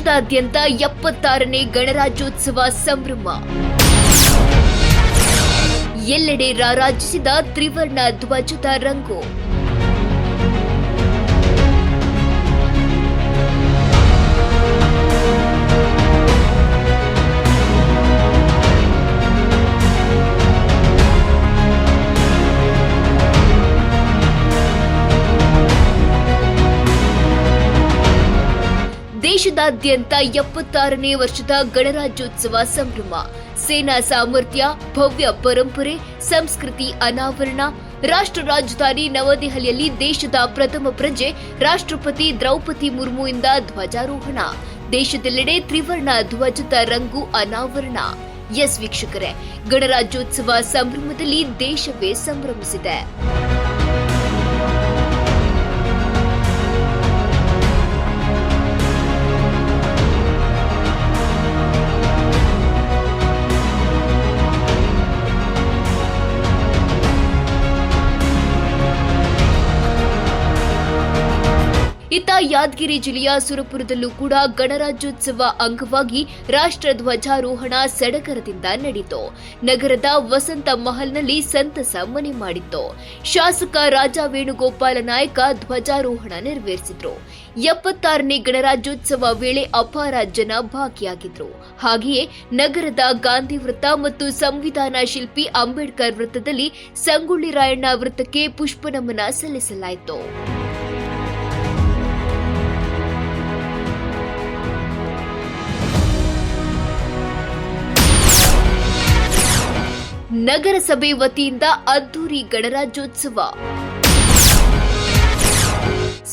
ದೇಶದಾದ್ಯಂತ ಎಪ್ಪತ್ತಾರನೇ ಗಣರಾಜ್ಯೋತ್ಸವ ಸಂಭ್ರಮ. ಎಲ್ಲೆಡೆ ರಾರಾಜಿಸಿದ ತ್ರಿವರ್ಣ ಧ್ವಜದ ರಂಗು. ದೇಶದಾದ್ಯಂತ ಎಪ್ಪತ್ತಾರನೇ ವರ್ಷದ ಗಣರಾಜ್ಯೋತ್ಸವ ಸಂಭ್ರಮ. ಸೇನಾ ಸಾಮರ್ಥ್ಯ, ಭವ್ಯ ಪರಂಪರೆ, ಸಂಸ್ಕೃತಿ ಅನಾವರಣ. ರಾಷ್ಟ್ರ ರಾಜಧಾನಿ ನವದೆಹಲಿಯಲ್ಲಿ ದೇಶದ ಪ್ರಥಮ ಪ್ರಜೆ ರಾಷ್ಟ್ರಪತಿ ದ್ರೌಪದಿ ಮುರ್ಮುವಿಂದ ಧ್ವಜಾರೋಹಣ. ದೇಶದೆಲ್ಲೆಡೆ ತ್ರಿವರ್ಣ ಧ್ವಜದ ರಂಗು ಅನಾವರಣ. ಎಸ್ ವೀಕ್ಷಕರೇ, ಗಣರಾಜ್ಯೋತ್ಸವ ಸಂಭ್ರಮದಲ್ಲಿ ದೇಶವೇ ಸಂಭ್ರಮಿಸಿದೆ. ಯಾದಗಿರಿ ಜಿಲ್ಲೆಯ ಸುರಪುರದಲ್ಲೂ ಕೂಡ ಗಣರಾಜ್ಯೋತ್ಸವ ಅಂಗವಾಗಿ ರಾಷ್ಟ್ರ ಧ್ವಜಾರೋಹಣ ಸಡಗರದಿಂದ ನಡೆಯಿತು ನಗರದ ವಸಂತ ಮಹಲ್ನಲ್ಲಿ ಸಂತಸ ಮನೆ ಮಾಡಿತ್ತು. ಶಾಸಕ ರಾಜಾ ವೇಣುಗೋಪಾಲ ನಾಯಕ ಧ್ವಜಾರೋಹಣ ನೆರವೇರಿಸಿದ್ರು. ಎಪ್ಪತ್ತಾರನೇ ಗಣರಾಜ್ಯೋತ್ಸವ ವೇಳೆ ಅಪಾರ ಜನ ಭಾಗಿಯಾಗಿದ್ರು. ಹಾಗೆಯೇ ನಗರದ ಗಾಂಧಿ ವೃತ್ತ ಮತ್ತು ಸಂವಿಧಾನ ಶಿಲ್ಪಿ ಅಂಬೇಡ್ಕರ್ ವೃತ್ತದಲ್ಲಿ ಸಂಗೊಳ್ಳಿ ರಾಯಣ್ಣ ವೃತ್ತಕ್ಕೆ ಪುಷ್ಪನಮನ ಸಲ್ಲಿಸಲಾಯಿತು. ನಗರಸಭೆ ವತಿಯಿಂದ ಅದ್ದೂರಿ ಗಣರಾಜ್ಯೋತ್ಸವ.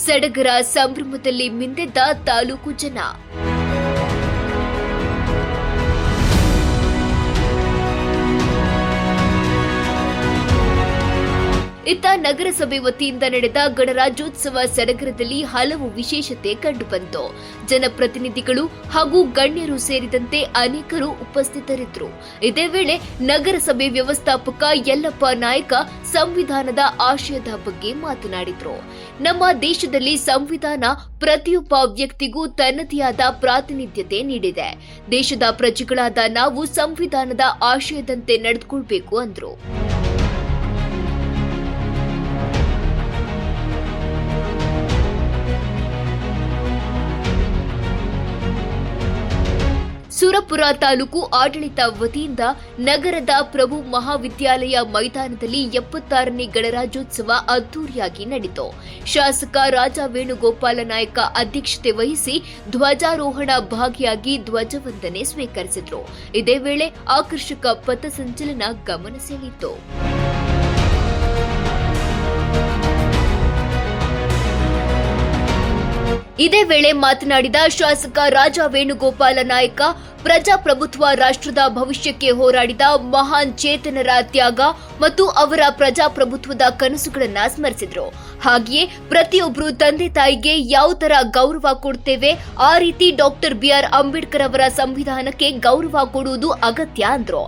ಸಡಗರ ಸಂಭ್ರಮದಲ್ಲಿ ಮಿಂದೆದ್ದ ತಾಲೂಕು ಜನ. ಇತ್ತ ನಗರಸಭೆ ವತಿಯಿಂದ ನಡೆದ ಗಣರಾಜ್ಯೋತ್ಸವ ಸಡಗರದಲ್ಲಿ ಹಲವು ವಿಶೇಷತೆ ಕಂಡುಬಂತು. ಜನಪ್ರತಿನಿಧಿಗಳು ಹಾಗೂ ಗಣ್ಯರು ಸೇರಿದಂತೆ ಅನೇಕರು ಉಪಸ್ಥಿತರಿದ್ದರು. ಇದೇ ವೇಳೆ ನಗರಸಭೆ ವ್ಯವಸ್ಥಾಪಕ ಯಲ್ಲಪ್ಪ ನಾಯಕ ಸಂವಿಧಾನದ ಆಶಯದ ಬಗ್ಗೆ ಮಾತನಾಡಿದರು. ನಮ್ಮ ದೇಶದಲ್ಲಿ ಸಂವಿಧಾನ ಪ್ರತಿಯೊಬ್ಬ ವ್ಯಕ್ತಿಗೂ ತನ್ನದೇ ಪ್ರಾತಿನಿಧ್ಯತೆ ನೀಡಿದೆ. ದೇಶದ ಪ್ರಜೆಗಳಾದ ನಾವು ಸಂವಿಧಾನದ ಆಶಯದಂತೆ ನಡೆದುಕೊಳ್ಬೇಕು ಅಂದ್ರು. ಸುರಪುರ ತಾಲೂಕು ಆಡಳಿತ ವತಿಯಿಂದ ನಗರದ ಪ್ರಭು ಮಹಾವಿದ್ಯಾಲಯ ಮೈದಾನದಲ್ಲಿ ಎಪ್ಪತ್ತಾರನೇ ಗಣರಾಜ್ಯೋತ್ಸವ ಅದ್ದೂರಿಯಾಗಿ ನಡೆಯಿತು ಶಾಸಕ ರಾಜಾ ವೇಣುಗೋಪಾಲ ನಾಯಕ ಅಧ್ಯಕ್ಷತೆ ವಹಿಸಿ ಧ್ವಜಾರೋಹಣ ಭಾಗಿಯಾಗಿ ಧ್ವಜವಂದನೆ ಸ್ವೀಕರಿಸಿದರು. ಇದೇ ವೇಳೆ ಆಕರ್ಷಕ ಪಥಸಂಚಲನ ಗಮನ ಸೆಳೆಯಿತು. ಇದೇ ವೇಳೆ ಮಾತನಾಡಿದ ಶಾಸಕ ರಾಜಾ ವೇಣುಗೋಪಾಲ ನಾಯಕ, ಪ್ರಜಾಪ್ರಭುತ್ವ ರಾಷ್ಟ್ರದ ಭವಿಷ್ಯಕ್ಕೆ ಹೋರಾಡಿದ ಮಹಾನ್ ಚೇತನರ ತ್ಯಾಗ ಮತ್ತು ಅವರ ಪ್ರಜಾಪ್ರಭುತ್ವದ ಕನಸುಗಳನ್ನ ಸ್ಮರಿಸಿದರು. ಹಾಗೆಯೇ ಪ್ರತಿಯೊಬ್ಬರು ತಂದೆ ತಾಯಿಗೆ ಯಾವ ತರ ಗೌರವ ಕೊಡ್ತೇವೆ, ಆ ರೀತಿ ಡಾಕ್ಟರ್ ಬಿಆರ್ ಅಂಬೇಡ್ಕರ್ ಅವರ ಸಂವಿಧಾನಕ್ಕೆ ಗೌರವ ಕೊಡುವುದು ಅಗತ್ಯ ಅಂದ್ರು.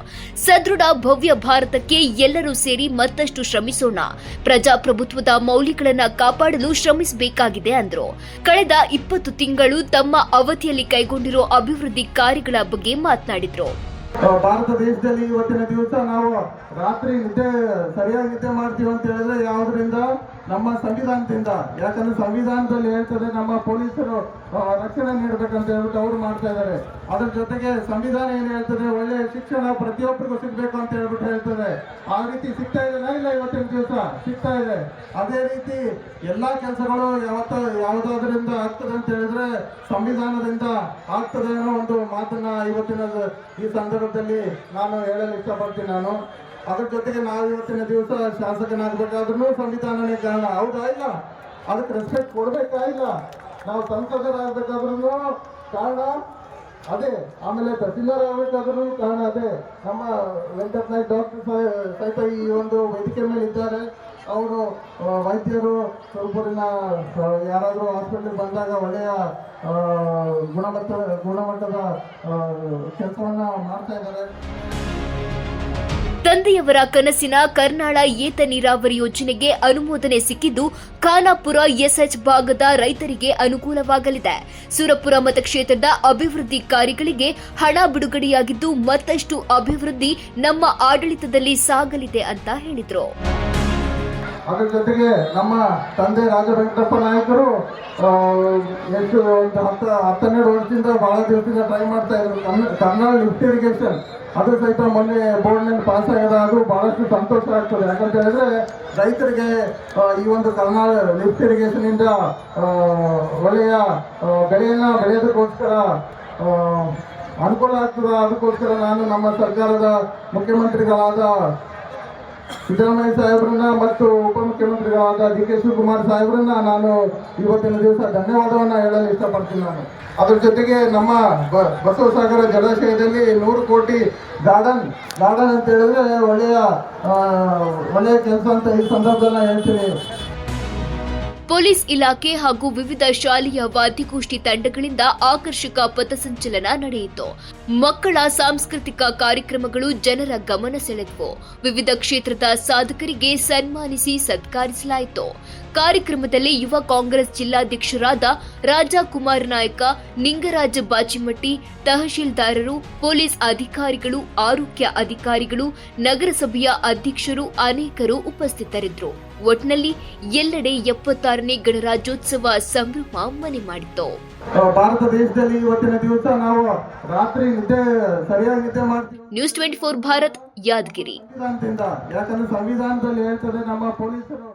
ಸದೃಢ ಭವ್ಯ ಭಾರತಕ್ಕೆ ಎಲ್ಲರೂ ಸೇರಿ ಮತ್ತಷ್ಟು ಶ್ರಮಿಸೋಣ. ಪ್ರಜಾಪ್ರಭುತ್ವದ ಮೌಲ್ಯಗಳನ್ನು ಕಾಪಾಡಲು ಶ್ರಮಿಸಬೇಕಾಗಿದೆ ಅಂದ್ರು. ಕಳೆದ ಇಪ್ಪತ್ತು ತಿಂಗಳು ತಮ್ಮ ಅವಧಿಯಲ್ಲಿ ಕೈಗೊಂಡಿರುವ ಅಭಿವೃದ್ಧಿ ಕಾರ್ಯಗಳ ಬಗ್ಗೆ ಮಾತನಾಡಿದ್ರು. ಭಾರತ ದೇಶದಲ್ಲಿ ಇವತ್ತಿನ ದಿವಸ ನಾವು ರಾತ್ರಿ ನಿದ್ದೆ, ಸರಿಯಾಗಿ ನಿದ್ದೆ ಮಾಡ್ತೀವಿ ಅಂತ ಹೇಳಿದ್ರೆ ಯಾವುದರಿಂದ? ನಮ್ಮ ಸಂವಿಧಾನದಿಂದ. ಯಾಕಂದ್ರೆ ಸಂವಿಧಾನದಲ್ಲಿ ಹೇಳ್ತದೆ ನಮ್ಮ ಪೊಲೀಸರು ರಕ್ಷಣೆ ನೀಡಬೇಕಂತ ಹೇಳ್ಬಿಟ್ಟು ಅವ್ರು ಮಾಡ್ತಾ ಇದ್ದಾರೆ. ಅದ್ರ ಜೊತೆಗೆ ಸಂವಿಧಾನ ಏನು ಹೇಳ್ತದೆ? ಒಳ್ಳೆ ಶಿಕ್ಷಣ ಪ್ರತಿಯೊಬ್ಬರಿಗೂ ಸಿಗಬೇಕು ಅಂತ ಹೇಳ್ಬಿಟ್ಟು ಹೇಳ್ತದೆ. ಆ ರೀತಿ ಸಿಗ್ತಾ ಇಲ್ಲ ಇವತ್ತಿನ ದಿವಸ ಸಿಗ್ತಾ ಇದೆ. ಅದೇ ರೀತಿ ಎಲ್ಲ ಕೆಲಸಗಳು ಯಾವತ್ತ ಯಾವುದಾದ್ರಿಂದ ಆಗ್ತದೆ ಅಂತ ಹೇಳಿದ್ರೆ ಸಂವಿಧಾನದಿಂದ ಆಗ್ತದೆ ಅನ್ನೋ ಒಂದು ಮಾತನ್ನ ಇವತ್ತಿನ ಈ ಸಂದರ್ಭದಲ್ಲಿ ನಾನು ಹೇಳಲು ಇಷ್ಟಪಡ್ತೀನಿ ನಾನು. ಅದ್ರ ಜೊತೆಗೆ ನಾವು ಇವತ್ತಿನ ದಿವಸ ಶಾಸಕನಾಗಬೇಕಾದ್ರೂ ಸಂವಿಧಾನನೇ ಕಾರಣ. ಹೌದಾ ಇಲ್ಲ? ಅದಕ್ಕೆ ರೆಸ್ಪೆಕ್ಟ್ ಕೊಡ್ಬೇಕಾ ಇಲ್ಲ? ನಾವು ಸಂಸದರಾಗಬೇಕಾದ್ರೂ ಕಾರಣ ಅದೇ, ಆಮೇಲೆ ತಹಸೀಲ್ದಾರ್ ಆಗಬೇಕಾದ್ರೂ ಕಾರಣ ಅದೇ. ನಮ್ಮ ವೆಂಕಟ ನಾಯ್ಕ್ ಡಾಕ್ಟರ್ ಸಹಿತ ಈ ಒಂದು ವೇದಿಕೆ ಮೇಲೆ ಇದ್ದಾರೆ. ಅವರು ವೈದ್ಯರು ಸ್ವಲ್ಪರಿನ ಯಾರಾದರೂ ಹಾಸ್ಪಿಟ್ಲಿಗೆ ಬಂದಾಗ ಒಳ್ಳೆಯ ಗುಣಮಟ್ಟ, ಗುಣಮಟ್ಟದ ಕೆಲಸವನ್ನು ಮಾಡ್ತಾ ಇದ್ದಾರೆ. ತಂದೆಯವರ ಕನಸಿನ ಕರ್ನಾಳ ಏತ ನೀರಾವರಿ ಯೋಜನೆಗೆ ಅನುಮೋದನೆ ಸಿಕ್ಕಿದ್ದು, ಖಾನಾಪುರ ಎಸ್ಎಚ್ ಭಾಗದ ರೈತರಿಗೆ ಅನುಕೂಲವಾಗಲಿದೆ. ಸುರಪುರ ಮತಕ್ಷೇತ್ರದ ಅಭಿವೃದ್ಧಿ ಕಾರ್ಯಗಳಿಗೆ ಹಣ ಬಿಡುಗಡೆಯಾಗಿದ್ದು, ಮತ್ತಷ್ಟು ಅಭಿವೃದ್ಧಿ ನಮ್ಮ ಆಡಳಿತದಲ್ಲಿ ಸಾಗಲಿದೆ ಅಂತ ಹೇಳಿದರು. ಅದ್ರ ಜೊತೆಗೆ ನಮ್ಮ ತಂದೆ ರಾಜ ವೆಂಕಟಪ್ಪ ನಾಯಕರು ಎಷ್ಟು ಒಂದು ಹತ್ತು, ಹತ್ತನ್ನೆರಡು ವರ್ಷದಿಂದ ಬಹಳ ದಿವಸದಿಂದ ಟ್ರೈ ಮಾಡ್ತಾ ಇದ್ರು. ಕನ್ನ- ಕರ್ನಾಳ ಲಿಫ್ಟ್ ಇರಿಗೇಷನ್. ಅದು ಸಹಿತ ಮೊನ್ನೆ ಬೋರ್ಡ್ನಲ್ಲಿ ಪಾಸ್ ಆಗಿದೆ ಅದು ಬಹಳಷ್ಟು ಸಂತೋಷ ಆಗ್ತದೆ. ಯಾಕಂತ ಹೇಳಿದ್ರೆ ರೈತರಿಗೆ ಈ ಒಂದು ಕರ್ನಾಟಕ ಲಿಫ್ಟ್ ಇರಿಗೇಷನ್ ಇಂದ ಒಳ್ಳೆಯ ಬೆಳೆಯನ್ನು ಬೆಳೆಯೋದಕ್ಕೋಸ್ಕರ ಅನುಕೂಲ ಆಗ್ತದ. ಅದಕ್ಕೋಸ್ಕರ ನಾನು ನಮ್ಮ ಸರ್ಕಾರದ ಮುಖ್ಯಮಂತ್ರಿಗಳಾದ ಸಿದ್ದರಾಮಯ್ಯ ಸಾಹೇಬ್ರನ್ನ ಮತ್ತು ಉಪಮುಖ್ಯಮಂತ್ರಿಗಳಾದ ಡಿ ಕೆ ಶಿವಕುಮಾರ್ ಸಾಹೇಬ್ರನ್ನ ನಾನು ಇವತ್ತಿನ ದಿವಸ ಧನ್ಯವಾದವನ್ನು ಹೇಳಲು ಇಷ್ಟಪಡ್ತೀನಿ ನಾನು. ಅದ್ರ ಜೊತೆಗೆ ನಮ್ಮ ಬಸವಸಾಗರ ಜಲಾಶಯದಲ್ಲಿ ನೂರು ಕೋಟಿ ಗಾರ್ಡನ್ ಗಾರ್ಡನ್ ಅಂತ ಹೇಳಿದ್ರೆ ಒಳ್ಳೆಯ ಒಳ್ಳೆಯ ಕೆಲಸ ಅಂತ ಈ ಸಂದರ್ಭದಲ್ಲಿ ಹೇಳ್ತೀನಿ. ಪೊಲೀಸ್ ಇಲಾಖೆ ಹಾಗೂ ವಿವಿಧ ಶಾಲೆಯ ವಾದ್ಯಗೋಷ್ಠಿ ತಂಡಗಳಿಂದ ಆಕರ್ಷಕ ಪಥಸಂಚಲನ ನಡೆಯಿತು. ಮಕ್ಕಳ ಸಾಂಸ್ಕೃತಿಕ ಕಾರ್ಯಕ್ರಮಗಳು ಜನರ ಗಮನ ಸೆಳೆದವು. ವಿವಿಧ ಕ್ಷೇತ್ರದ ಸಾಧಕರಿಗೆ ಸನ್ಮಾನಿಸಿ ಸತ್ಕರಿಸಲಾಯಿತು. ಕಾರ್ಯಕ್ರಮದಲ್ಲಿ ಯುವ ಕಾಂಗ್ರೆಸ್ ಜಿಲ್ಲಾಧ್ಯಕ್ಷರಾದ ರಾಜಾ ಕುಮಾರ್ ನಾಯಕ ನಿಂಗರಾಜ ಬಾಚಿಮಟ್ಟಿ ತಹಶೀಲ್ದಾರರು ಪೊಲೀಸ್ ಅಧಿಕಾರಿಗಳು ಆರೋಗ್ಯ ಅಧಿಕಾರಿಗಳು ನಗರಸಭೆಯ ಅಧ್ಯಕ್ಷರು ಅನೇಕರು ಉಪಸ್ಥಿತರಿದ್ದರು. ಒಟ್ನಲ್ಲಿ ಎಲ್ಲೆಡೆ ಎಪ್ಪತ್ತಾರನೇ ಗಣರಾಜ್ಯೋತ್ಸವ ಸಂಭ್ರಮ ಮನೆ ಮಾಡಿತ್ತು. ಭಾರತ ದೇಶದಲ್ಲಿ ಇವತ್ತಿನ ದಿವಸ ನಾವು ರಾತ್ರಿ ನಿದ್ದೆ ಸರಿಯಾಗಿ ನಿದ್ದೆ ಮಾಡ್ತೀವಿ. News twenty four Bharat Yadagiri. ಯಾಕಂದ್ರೆ ಸಂವಿಧಾನದಲ್ಲಿ ಹೇಳ್ತದೆ ನಮ್ಮ ಪೊಲೀಸರು.